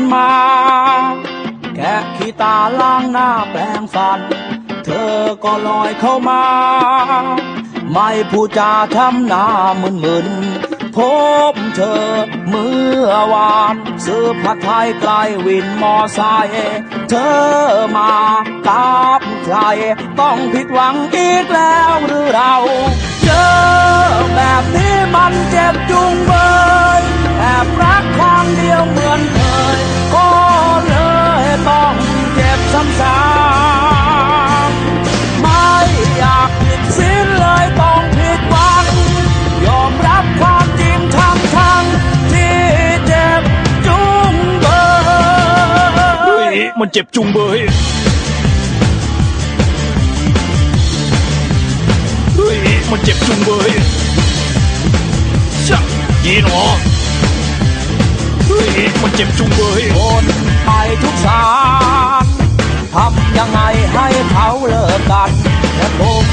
นมา แกะขี้ตาล้างหน้าแปลงฟัน เธอก็ลอยเข้ามา ไม่พูดจาทำหน้ามึนมึนพบเธอเมื่อวานซื้อผัดไทยไกลวินมอไซค์เธอมากับใคร ต้องผิดหวังอีกแล้วหรือเราเจอ มันเจ็บจุงเบยเฮ้ยมันเจ็บจุงเบยช่างยีหนอเฮ้ยมันเจ็บจุงเบยโอนไปทุกสารทำยังไงให้เขาเลิกกันแต่ผม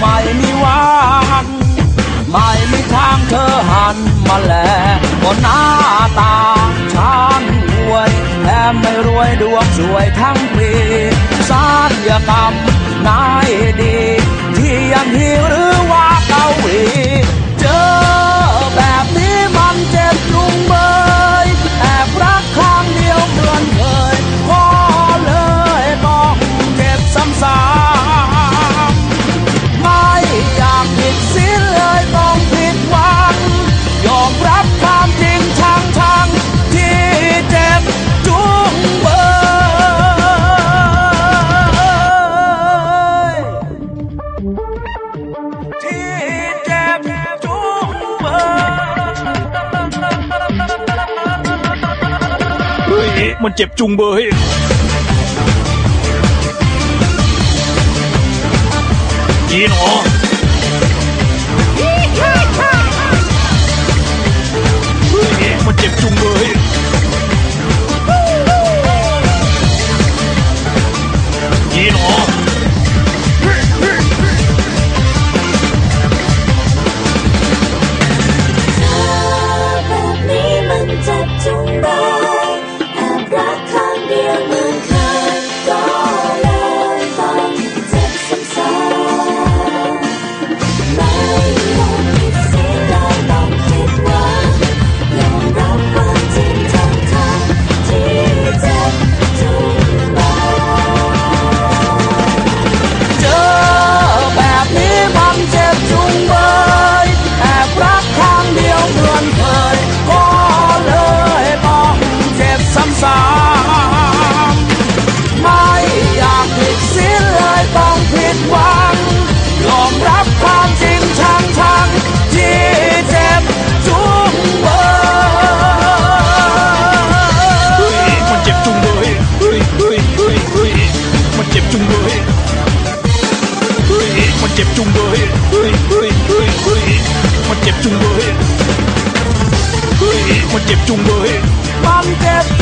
ไม่มีวันไม่มีทางเธอหันมาแลบนหน้าตาฉันรวยแถมไม่รวยดวง สวยทั้งปีสารยกรรมนายดี มันเจ็บจุงเบยยีหนอ ฮ้ยเฮ้ยเฮ้ยเฮ้ยมันเจ็บจุงเบยเฮ้ยมันเจ็บจุงเบยมันเจ็บจุงเบ